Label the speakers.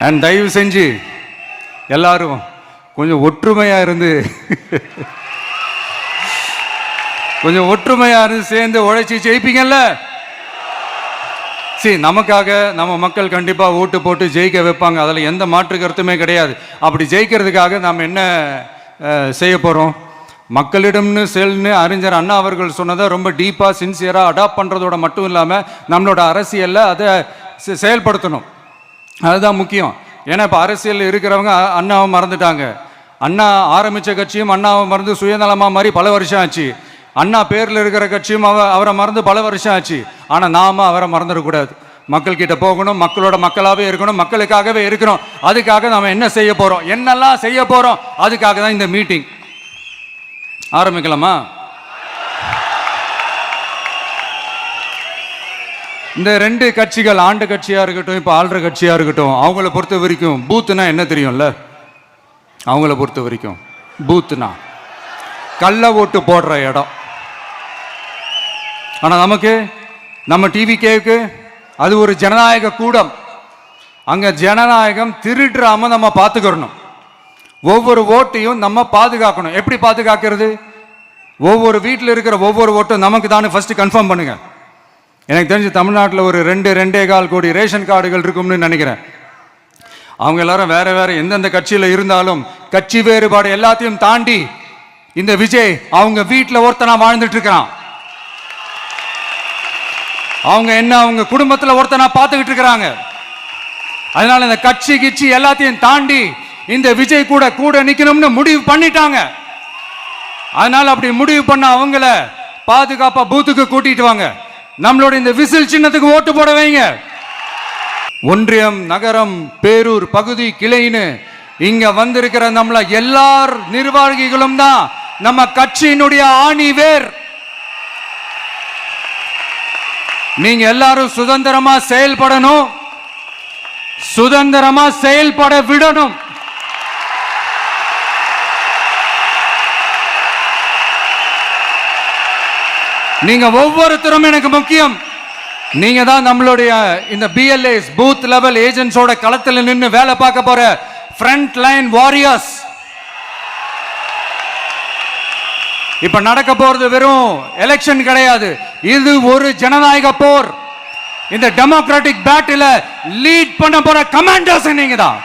Speaker 1: And தயவு செஞ்சு எல்லாரும் கொஞ்சம் ஒற்றுமையாக இருந்து கொஞ்சம் ஒற்றுமையாக இருந்து சேர்ந்து உழைச்சி ஜெயிப்பீங்கல்ல? சரி நமக்காக நம்ம மக்கள் கண்டிப்பாக ஓட்டு போட்டு ஜெயிக்க வைப்பாங்க. அதில் எந்த மாற்று கருத்துமே கிடையாது. அப்படி ஜெயிக்கிறதுக்காக நாம் என்ன செய்ய போகிறோம் மக்களிடம்னு செல்னு அறிஞர் அண்ணா அவர்கள் சொன்னதை ரொம்ப டீப்பாக சின்சியராக அடாப்ட் பண்ணுறதோட மட்டும் இல்லாமல் நம்மளோட அரசியலில் அதை செ- செயல்படுத்தணும். அதுதான் முக்கியம். ஏன்னா இப்போ அரசியல் இருக்கிறவங்க அண்ணாவை மறந்துட்டாங்க. அண்ணா ஆரம்பித்த கட்சியும் அண்ணாவை மறந்து சுயநலமாக மாதிரி பல வருஷம் ஆச்சு. அண்ணா பேரில் இருக்கிற கட்சியும் அவ அவரை மறந்து பல வருஷம் ஆச்சு. ஆனால் நாம அவரை மறந்துடக்கூடாது மக்கள்கிட்ட போகணும் மக்களோட மக்களாகவே இருக்கணும் மக்களுக்காகவே இருக்கணும் அதுக்காக நாம் என்ன செய்ய போகிறோம் என்னெல்லாம் செய்ய போகிறோம் அதுக்காக தான் இந்த மீட்டிங் ஆரம்பிக்கலாமா? இந்த ரெண்டு கட்சிகள் ஆண்டு கட்சியாக இருக்கட்டும் இப்போ ஆள்ற கட்சியாக இருக்கட்டும் அவங்கள பொறுத்த வரைக்கும் பூத்துனா என்ன தெரியும்ல? அவங்கள பொறுத்த வரைக்கும் பூத்துனா கள்ள ஓட்டு போடுற இடம். ஆனால் நமக்கு நம்ம டிவி கேவுக்கு அது ஒரு ஜனநாயக கூடம். அங்கே ஜனநாயகம் திருடுறாம நம்ம பார்த்துக்கிறணும் ஒவ்வொரு ஓட்டையும் நம்ம பாதுகாக்கணும். எப்படி பாதுகாக்கிறது? ஒவ்வொரு வீட்டில் இருக்கிற ஒவ்வொரு ஓட்டும் நமக்கு தானே ஃபஸ்ட்டு கன்ஃபார்ம் பண்ணுங்கள் எனக்கு தெரிஞ்சு தமிழ்நாட்டில் ஒரு ரெண்டு ரெண்டே கால் கோடி ரேஷன் கார்டுகள் இருக்கும்னு நினைக்கிறேன். அவங்க எல்லாரும் வேற வேற எந்தெந்த கட்சியில் இருந்தாலும் கட்சி வேறுபாடு எல்லாத்தையும் தாண்டி இந்த விஜய் அவங்க வீட்டில் ஒருத்தனா வாழ்ந்துட்டு இருக்கிறான் அவங்க என்ன அவங்க குடும்பத்தில் ஒருத்தனா பார்த்துக்கிட்டு இருக்கிறாங்க அதனால இந்த கட்சி கிச்சி எல்லாத்தையும் தாண்டி இந்த விஜய் கூட கூட நிக்கணும்னு முடிவு பண்ணிட்டாங்க. அதனால அப்படி முடிவு பண்ண அவங்கள பாதுகாப்பா பூத்துக்கு கூட்டிட்டு வாங்க. நம்மளோட இந்த விசில் சின்னத்துக்கு ஓட்டு போட வைங்க. ஒன்றியம் நகரம் பேரூர் பகுதி கிளைன்னு இங்க வந்திருக்கிற நம்மள எல்லார் நிர்வாகிகளும் தான் நம்ம கட்சியினுடைய ஆணி வேர். நீங்க எல்லாரும் சுதந்திரமா செயல்படணும். சுதந்திரமா செயல்பட விடணும். நீங்க ஒவ்வொருத்தரும் எனக்கு முக்கியம். நீங்க தான் நம்மளுடைய இந்த பிஎல்ஏஸ் பூத் லெவல் ஏஜென்ட்ஸோட களத்தில் நின்று வேலை பார்க்க போற ஃப்ரண்ட் லைன் வாரியர்ஸ் இப்ப நடக்க போறது வெறும் எலெக்ஷன் கிடையாது. இது ஒரு ஜனநாயக போர். இந்த டெமோக்ராட்டிக் பேட்டில லீட் பண்ண போற கமாண்டர்ஸ் நீங்க தான்.